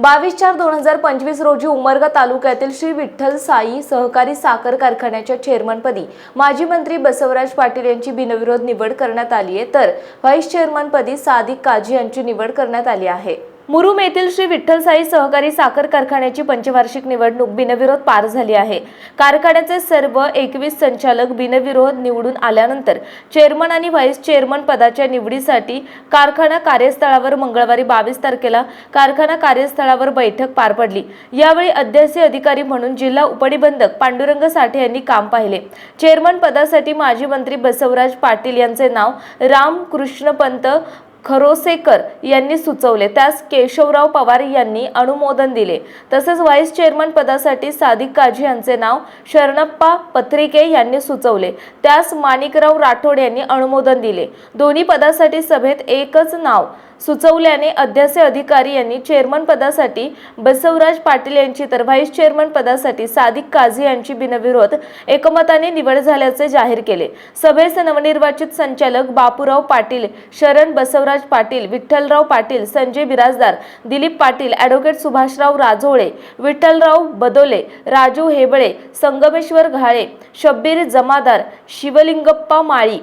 बावीस चार दोन हजार पंचवीस रोजी उमरगा तालुक्यातील श्री विठ्ठल साई सहकारी साखर कारखान्याच्या चेअरमनपदी माजी मंत्री बसवराज पाटील यांची बिनविरोध निवड करण्यात आली आहे. तर व्हाईस चेअरमनपदी सादिक काजी यांची निवड करण्यात आली आहे. मुरुम येथील श्री विठ्ठलसाई सहकारी साखर कारखान्याची पंचवार्षिक निवडणूक बिनविरोध पार झाली आहे. कारखान्याचे सर्व एकवीस संचालक बिनविरोध निवडून आल्यानंतर चेअरमन आणि व्हाईस चेअरमन पदाच्या निवडीसाठी कारखाना कार्यस्थळावर मंगळवारी बावीस तारखेला कारखाना कार्यस्थळावर बैठक पार पडली. यावेळी अध्यासी अधिकारी म्हणून जिल्हा उपनिबंधक पांडुरंग साठे यांनी काम पाहिले. चेअरमन पदासाठी माजी मंत्री बसवराज पाटील यांचे नाव रामकृष्णपंत खरोसेकर यांनी सुचवले. त्यास केशवराव पवार यांनी अनुमोदन दिले. तसेच व्हाईस चेअरमन पदासाठी सादिक काझी यांचे नाव शरणप्पा पत्रिके यांनी सुचवले. त्यास माणिकराव राठोड यांनी अनुमोदन दिले. दोन्ही पदासाठी सभेत एकच नाव. सुचवल्याने अध्यासे अधिकारी यांनी चेअरमन पदासाठी बसवराज पाटील यांची तर व्हाईस चेअरमन पदासाठी सादिक काझी यांची बिनविरोध एकमताने निवड झाल्याचे जाहीर केले. सभेस नवनिर्वाचित संचालक बापूराव पाटील शरण बसवराज पाटील विठ्ठलराव पाटील संजय बिराजदार दिलीप पाटील ॲडव्होकेट सुभाषराव राजोळे विठ्ठलराव बदोले राजू हेबळे संगमेश्वर घाळे शब्बीर जमादार शिवलिंगप्पा माळी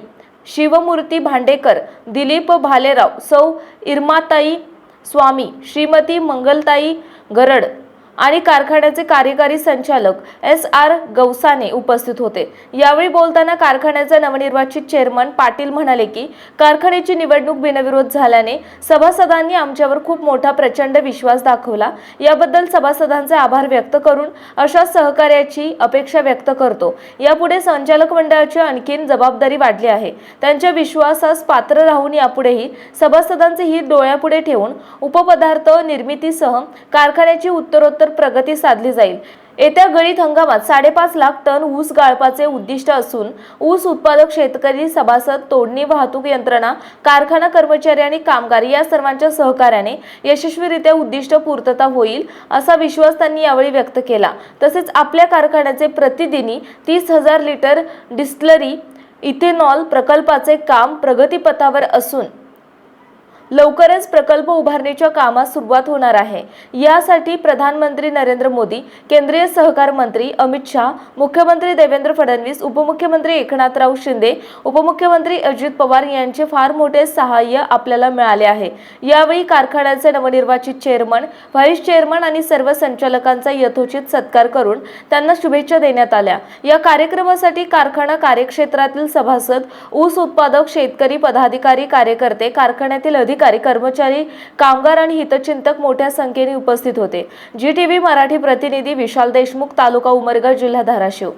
शिवमूर्ती भांडेकर दिलीप भालेराव सौ इरमाताई स्वामी श्रीमती मंगलताई गरड आणि कारखान्याचे कार्यकारी संचालक एस आर गवसाने उपस्थित होते. यावेळी बोलताना कारखान्याचे नवनिर्वाचित चेअरमन पाटील म्हणाले की कारखान्याची निवडणूक बिनविरोध झाल्याने सभासदांनी आमच्यावर खूप मोठा प्रचंड विश्वास दाखवला. याबद्दल सभासदांचे आभार व्यक्त करून अशा सहकार्याची अपेक्षा व्यक्त करतो. यापुढे संचालक मंडळाची आणखीन जबाबदारी वाढली आहे. त्यांच्या विश्वासास पात्र राहून यापुढेही सभासदांचे हित डोळ्यापुढे ठेवून उपपदार्थ निर्मितीसह कारखान्याची उत्तरोत्तर प्रगती साधली जाईल. येत्या गळीत हंगामात साडेपाच लाख टन ऊस गाळपाचे उद्दिष्ट असून ऊस उत्पादक शेतकरी सभासद तोडणी वाहतूक यंत्रणा कारखाना कर्मचारी आणि कामगार या सर्वांच्या सहकार्याने यशस्वीरित्या उद्दिष्ट पूर्तता होईल असा विश्वास त्यांनी यावेळी व्यक्त केला. तसेच आपल्या कारखान्याचे प्रतिदिनी तीस हजार लिटर डिस्टलरी इथेनॉल प्रकल्पाचे काम प्रगतीपथावर असून लवकरच प्रकल्प उभारणीच्या कामास सुरुवात होणार आहे. यासाठी प्रधानमंत्री नरेंद्र मोदी केंद्रीय सहकार मंत्री अमित शहा मुख्यमंत्री देवेंद्र फडणवीस उपमुख्यमंत्री एकनाथराव शिंदे उपमुख्यमंत्री अजित पवार यांचे फार मोठे सहाय्य आपल्याला मिळाले आहे. यावेळी कारखान्याचे नवनिर्वाचित चेअरमन व्हाईस चेअरमन आणि सर्व संचालकांचा यथोचित सत्कार करून त्यांना शुभेच्छा देण्यात आल्या. या कार्यक्रमासाठी कारखाना कार्यक्षेत्रातील सभासद ऊस उत्पादक शेतकरी पदाधिकारी कार्यकर्ते कारखान्यातील अधिक अधिकारी कर्मचारी कामगार आणि हितचिंतक मोठ्या संख्येने उपस्थित होते. जी टीव्ही मराठी प्रतिनिधी विशाल देशमुख तालुका उमरगा जिल्हा धाराशिव.